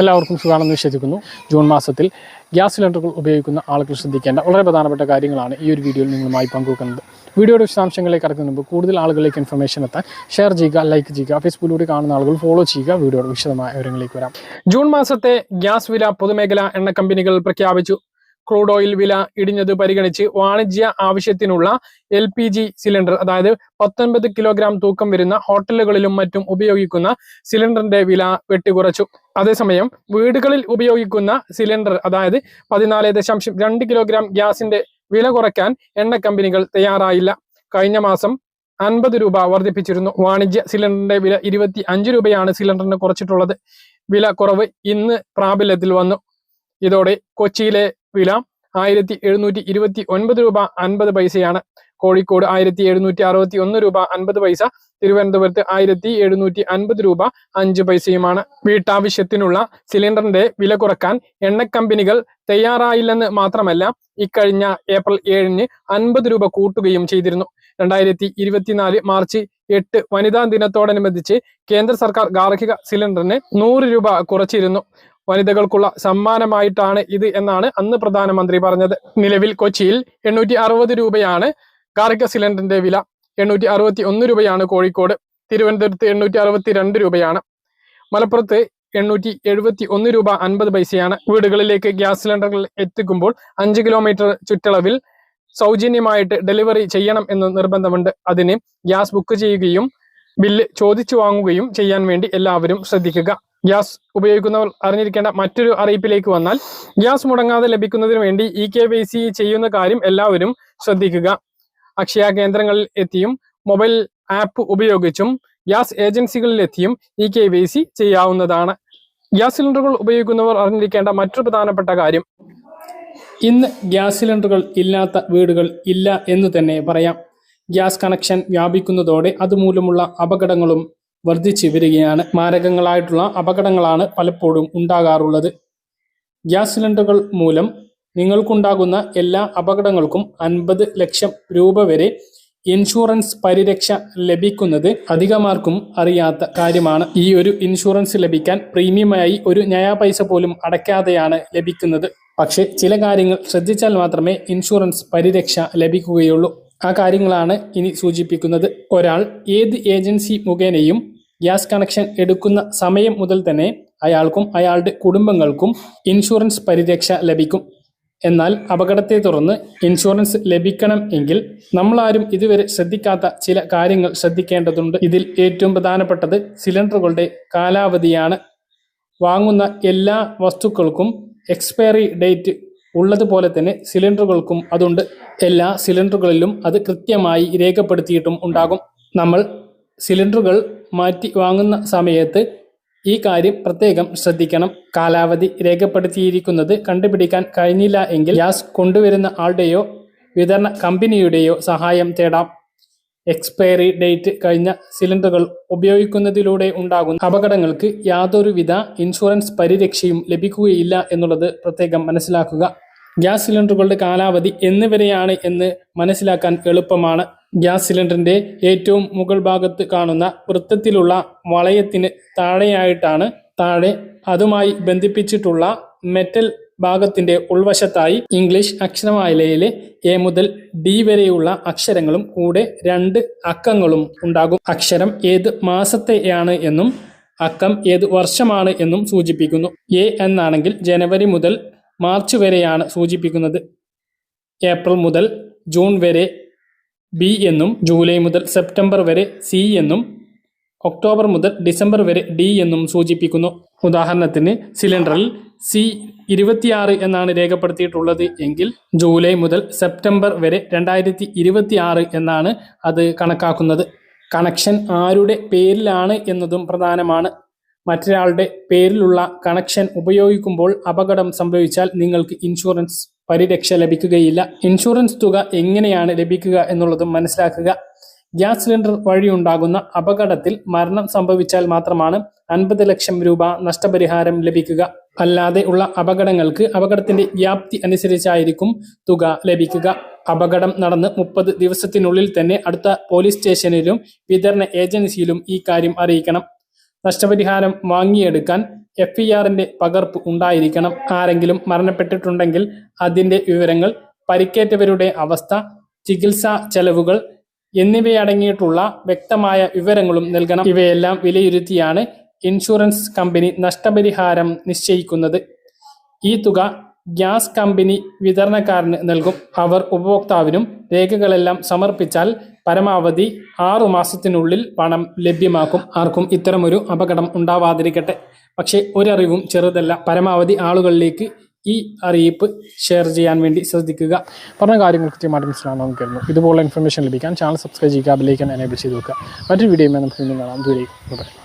എല്ലാവർക്കും സുഖമാണെന്ന് വിശ്വസിക്കുന്നു. ജൂൺ മാസത്തിൽ ഗ്യാസ് സിലിണ്ടറുകൾ ഉപയോഗിക്കുന്ന ആളുകൾ ശ്രദ്ധിക്കേണ്ട വളരെ പ്രധാനപ്പെട്ട കാര്യങ്ങളാണ് ഈ ഒരു വീഡിയോയിൽ നിങ്ങളുമായി പങ്കുവെക്കുന്നത്. വീഡിയോയുടെ വിശദാംശങ്ങളിലേക്ക് കടക്കുന്നതിന് മുമ്പ് കൂടുതൽ ആളുകളിലേക്ക് ഇൻഫർമേഷൻ എത്താൻ ഷെയർ ചെയ്യുക ലൈക്ക് ചെയ്യുക ഫേസ്ബുക്കിലൂടെ കാണുന്ന ആളുകൾ ഫോളോ ചെയ്യുക. വീഡിയോയുടെ വിശദമായ വിവരങ്ങളിലേക്ക് വരാം. ജൂൺ മാസത്തെ ഗ്യാസ് വില പൊതുമേഖല എണ്ണ കമ്പനികൾ പ്രഖ്യാപിച്ചു. ക്രൂഡ് ഓയിൽ വില ഇടിഞ്ഞത് പരിഗണിച്ച് വാണിജ്യ ആവശ്യത്തിനുള്ള എൽ പി ജി സിലിണ്ടർ അതായത് പത്തൊൻപത് കിലോഗ്രാം തൂക്കം വരുന്ന ഹോട്ടലുകളിലും മറ്റും ഉപയോഗിക്കുന്ന സിലിണ്ടറിന്റെ വില വെട്ടിക്കുറച്ചു. അതേസമയം വീടുകളിൽ ഉപയോഗിക്കുന്ന സിലിണ്ടർ അതായത് പതിനാല് ദശാംശം രണ്ട് കിലോഗ്രാം ഗ്യാസിന്റെ വില കുറയ്ക്കാൻ എണ്ണ കമ്പനികൾ തയ്യാറായില്ല. കഴിഞ്ഞ മാസം അൻപത് രൂപ വർദ്ധിപ്പിച്ചിരുന്നു. വാണിജ്യ സിലിണ്ടറിന്റെ വില ഇരുപത്തി അഞ്ച് രൂപയാണ് സിലിണ്ടറിന് കുറച്ചിട്ടുള്ളത്. വില കുറവ് ഇന്ന് പ്രാബല്യത്തിൽ വന്നു. ഇതോടെ കൊച്ചിയിലെ വില ആയിരത്തി എഴുന്നൂറ്റി ഇരുപത്തി ഒൻപത് രൂപ അൻപത് പൈസയാണ്. കോഴിക്കോട് ആയിരത്തി എഴുന്നൂറ്റി അറുപത്തി ഒന്ന് രൂപ അൻപത് പൈസ. തിരുവനന്തപുരത്ത് ആയിരത്തി എഴുന്നൂറ്റി അൻപത് രൂപ അഞ്ച് പൈസയുമാണ്. വീട്ടാവശ്യത്തിനുള്ള സിലിണ്ടറിന്റെ വില കുറയ്ക്കാൻ എണ്ണ കമ്പനികൾ തയ്യാറായില്ലെന്ന് മാത്രമല്ല ഇക്കഴിഞ്ഞ ഏപ്രിൽ ഏഴിന് അൻപത് രൂപ കൂട്ടുകയും ചെയ്തിരുന്നു. രണ്ടായിരത്തി ഇരുപത്തിനാല് മാർച്ച് എട്ട് വനിതാ ദിനത്തോടനുബന്ധിച്ച് കേന്ദ്ര സർക്കാർ ഗാർഹിക സിലിണ്ടറിന് നൂറ് രൂപ കുറച്ചിരുന്നു. വനിതകൾക്കുള്ള സമ്മാനമായിട്ടാണ് ഇത് എന്നാണ് അന്ന് പ്രധാനമന്ത്രി പറഞ്ഞത്. നിലവിൽ കൊച്ചിയിൽ എണ്ണൂറ്റി അറുപത് രൂപയാണ് കാർഗ സിലിണ്ടറിന്റെ വില. എണ്ണൂറ്റി അറുപത്തി ഒന്ന് രൂപയാണ് കോഴിക്കോട്. തിരുവനന്തപുരത്ത് എണ്ണൂറ്റി അറുപത്തി രണ്ട് രൂപയാണ്. മലപ്പുറത്ത് എണ്ണൂറ്റി എഴുപത്തി ഒന്ന് രൂപ അൻപത് പൈസയാണ്. വീടുകളിലേക്ക് ഗ്യാസ് സിലിണ്ടറുകൾ എത്തിക്കുമ്പോൾ അഞ്ച് കിലോമീറ്റർ ചുറ്റളവിൽ സൗജന്യമായിട്ട് ഡെലിവറി ചെയ്യണം എന്ന് നിർബന്ധമുണ്ട്. അതിന് ഗ്യാസ് ബുക്ക് ചെയ്യുകയും ബില്ല് ചോദിച്ചു വാങ്ങുകയും ചെയ്യാൻ വേണ്ടി എല്ലാവരും ശ്രദ്ധിക്കുക. ഗ്യാസ് ഉപയോഗിക്കുന്നവർ അറിഞ്ഞിരിക്കേണ്ട മറ്റൊരു അറിയിപ്പിലേക്ക് വന്നാൽ ഗ്യാസ് മുടങ്ങാതെ ലഭിക്കുന്നതിന് വേണ്ടി ഇ കെ വൈ സി ചെയ്യുന്ന കാര്യം എല്ലാവരും ശ്രദ്ധിക്കുക. അക്ഷയ കേന്ദ്രങ്ങളിൽ എത്തിയും മൊബൈൽ ആപ്പ് ഉപയോഗിച്ചും ഗ്യാസ് ഏജൻസികളിൽ എത്തിയും ഇ കെ വൈ സി ചെയ്യാവുന്നതാണ്. ഗ്യാസ് സിലിണ്ടറുകൾ ഉപയോഗിക്കുന്നവർ അറിഞ്ഞിരിക്കേണ്ട മറ്റൊരു പ്രധാനപ്പെട്ട കാര്യം. ഇന്ന് ഗ്യാസ് സിലിണ്ടറുകൾ ഇല്ലാത്ത വീടുകൾ ഇല്ല എന്ന് തന്നെ പറയാം. ഗ്യാസ് കണക്ഷൻ വ്യാപിക്കുന്നതോടെ അതുമൂലമുള്ള അപകടങ്ങളും വർദ്ധിച്ചു വരികയാണ് മാരകങ്ങളായിട്ടുള്ള അപകടങ്ങളാണ് പലപ്പോഴും ഉണ്ടാകാറുള്ളത്. ഗ്യാസ് സിലിണ്ടറുകൾ മൂലം നിങ്ങൾക്കുണ്ടാകുന്ന എല്ലാ അപകടങ്ങൾക്കും അൻപത് ലക്ഷം രൂപ വരെ ഇൻഷുറൻസ് പരിരക്ഷ ലഭിക്കുന്നത് അധികമാർക്കും അറിയാത്ത കാര്യമാണ്. ഈ ഒരു ഇൻഷുറൻസ് ലഭിക്കാൻ പ്രീമിയമായി ഒരു നയാ പൈസ പോലും അടയ്ക്കാതെയാണ് ലഭിക്കുന്നത്. പക്ഷേ ചില കാര്യങ്ങൾ ശ്രദ്ധിച്ചാൽ മാത്രമേ ഇൻഷുറൻസ് പരിരക്ഷ ലഭിക്കുകയുള്ളൂ. ആ കാര്യങ്ങളാണ് ഇനി സൂചിപ്പിക്കുന്നത്. ഒരാൾ ഏത് ഏജൻസി മുഖേനയും ഗ്യാസ് കണക്ഷൻ എടുക്കുന്ന സമയം മുതൽ തന്നെ അയാൾക്കും അയാളുടെ കുടുംബങ്ങൾക്കും ഇൻഷുറൻസ് പരിരക്ഷ ലഭിക്കും. എന്നാൽ അപകടത്തെ തുടർന്ന് ഇൻഷുറൻസ് ലഭിക്കണം എങ്കിൽ നമ്മളാരും ഇതുവരെ ശ്രദ്ധിക്കാത്ത ചില കാര്യങ്ങൾ ശ്രദ്ധിക്കേണ്ടതുണ്ട്. ഇതിൽ ഏറ്റവും പ്രധാനപ്പെട്ടത് സിലിണ്ടറുകളുടെ കാലാവധിയാണ്. വാങ്ങുന്ന എല്ലാ വസ്തുക്കൾക്കും എക്സ്പയറി ഡേറ്റ് ഉള്ളതുപോലെ തന്നെ സിലിണ്ടറുകൾക്കും അതുണ്ട്. എല്ലാ സിലിണ്ടറുകളിലും അത് കൃത്യമായി രേഖപ്പെടുത്തിയിട്ടും ഉണ്ടാകും. നമ്മൾ സിലിണ്ടറുകൾ മാറ്റി വാങ്ങുന്ന സമയത്ത് ഈ കാര്യം പ്രത്യേകം ശ്രദ്ധിക്കണം. കാലാവധി രേഖപ്പെടുത്തിയിരിക്കുന്നത് കണ്ടുപിടിക്കാൻ കഴിഞ്ഞില്ല എങ്കിൽ ഗ്യാസ് കൊണ്ടുവരുന്ന ആളുടെയോ വിതരണ കമ്പനിയുടെയോ സഹായം തേടാം. എക്സ്പയറി ഡേറ്റ് കഴിഞ്ഞ സിലിണ്ടറുകൾ ഉപയോഗിക്കുന്നതിലൂടെ ഉണ്ടാകുന്ന അപകടങ്ങൾക്ക് യാതൊരുവിധ ഇൻഷുറൻസ് പരിരക്ഷയും ലഭിക്കുകയില്ല എന്നുള്ളത് പ്രത്യേകം മനസ്സിലാക്കുക. ഗ്യാസ് സിലിണ്ടറുകളുടെ കാലാവധി എന്നിവരെയാണ് എന്ന് മനസ്സിലാക്കാൻ എളുപ്പമാണ്. ഗ്യാസ് സിലിണ്ടറിന്റെ ഏറ്റവും മുകൾ ഭാഗത്ത് കാണുന്ന വൃത്തത്തിലുള്ള വളയത്തിന് താഴെയായിട്ടാണ് താഴെ അതുമായി ബന്ധിപ്പിച്ചിട്ടുള്ള മെറ്റൽ ഭാഗത്തിന്റെ ഉൾവശത്തായി ഇംഗ്ലീഷ് അക്ഷരമാലയിലെ എ മുതൽ ഡി വരെയുള്ള അക്ഷരങ്ങളും കൂടെ രണ്ട് അക്കങ്ങളും ഉണ്ടാകും. അക്ഷരം ഏത് മാസത്തെയാണ് എന്നും അക്കം ഏത് വർഷമാണ് എന്നും സൂചിപ്പിക്കുന്നു. എ എന്നാണെങ്കിൽ ജനുവരി മുതൽ മാർച്ച് വരെയാണ് സൂചിപ്പിക്കുന്നത്. ഏപ്രിൽ മുതൽ ജൂൺ വരെ ബി എന്നും ജൂലൈ മുതൽ സെപ്റ്റംബർ വരെ സി എന്നും ഒക്ടോബർ മുതൽ ഡിസംബർ വരെ ഡി എന്നും സൂചിപ്പിക്കുന്നു. ഉദാഹരണത്തിന് സിലിണ്ടറിൽ സി ഇരുപത്തിയാറ് എന്നാണ് രേഖപ്പെടുത്തിയിട്ടുള്ളത് എങ്കിൽ ജൂലൈ മുതൽ സെപ്റ്റംബർ വരെ രണ്ടായിരത്തി ഇരുപത്തി ആറ് എന്നാണ് അത് കണക്കാക്കുന്നത്. കണക്ഷൻ ആരുടെ പേരിലാണ് എന്നതും പ്രധാനമാണ്. മറ്റൊരാളുടെ പേരിലുള്ള കണക്ഷൻ ഉപയോഗിക്കുമ്പോൾ അപകടം സംഭവിച്ചാൽ നിങ്ങൾക്ക് ഇൻഷുറൻസ് പരിരക്ഷ ലഭിക്കുകയില്ല. ഇൻഷുറൻസ് തുക എങ്ങനെയാണ് ലഭിക്കുക എന്നുള്ളതും മനസ്സിലാക്കുക. ഗ്യാസ് സിലിണ്ടർ വഴിയുണ്ടാകുന്ന അപകടത്തിൽ മരണം സംഭവിച്ചാൽ മാത്രമാണ് അൻപത് ലക്ഷം രൂപ നഷ്ടപരിഹാരം ലഭിക്കുക. അല്ലാതെ ഉള്ള അപകടങ്ങൾക്ക് അപകടത്തിന്റെ വ്യാപ്തി അനുസരിച്ചായിരിക്കും തുക ലഭിക്കുക. അപകടം നടന്ന് മുപ്പത് ദിവസത്തിനുള്ളിൽ തന്നെ അടുത്ത പോലീസ് സ്റ്റേഷനിലും വിതരണ ഏജൻസിയിലും ഈ കാര്യം അറിയിക്കണം. നഷ്ടപരിഹാരം വാങ്ങിയെടുക്കാൻ എഫ് ഇ ആറിന്റെ പകർപ്പ് ഉണ്ടായിരിക്കണം. ആരെങ്കിലും മരണപ്പെട്ടിട്ടുണ്ടെങ്കിൽ അതിന്റെ വിവരങ്ങൾ പരിക്കേറ്റവരുടെ അവസ്ഥ ചികിത്സാ ചെലവുകൾ എന്നിവയടങ്ങിയിട്ടുള്ള വ്യക്തമായ വിവരങ്ങളും നൽകണം. ഇവയെല്ലാം വിലയിരുത്തിയാണ് ഇൻഷുറൻസ് കമ്പനി നഷ്ടപരിഹാരം നിശ്ചയിക്കുന്നത്. ഈ തുക ഗ്യാസ് കമ്പനി വിതരണക്കാരന് നൽകും. അവർ ഉപഭോക്താവിനും രേഖകളെല്ലാം സമർപ്പിച്ചാൽ പരമാവധി ആറു മാസത്തിനുള്ളിൽ പണം ലഭ്യമാക്കും. ആർക്കും ഇത്തരമൊരു അപകടം ഉണ്ടാവാതിരിക്കട്ടെ. പക്ഷേ ഒരറിവും ചെറുതല്ല. പരമാവധി ആളുകളിലേക്ക് ഈ അറിയിപ്പ് ഷെയർ ചെയ്യാൻ വേണ്ടി ശ്രദ്ധിക്കുക. പറഞ്ഞ കാര്യങ്ങൾ കൃത്യമായിട്ട് മനസ്സിലാണെന്ന് കരുതുന്നു. ഇതുപോലുള്ള ഇൻഫർമേഷൻ ലഭിക്കാൻ ചാനൽ സബ്സ്ക്രൈബ് ചെയ്യുക ബെല്ലൈക്കൻ എനേബിൾ ചെയ്ത് വെക്കുക. മറ്റൊരു വീഡിയോ നമുക്ക് വീണ്ടും കാണാം. ദൂരേക്ക്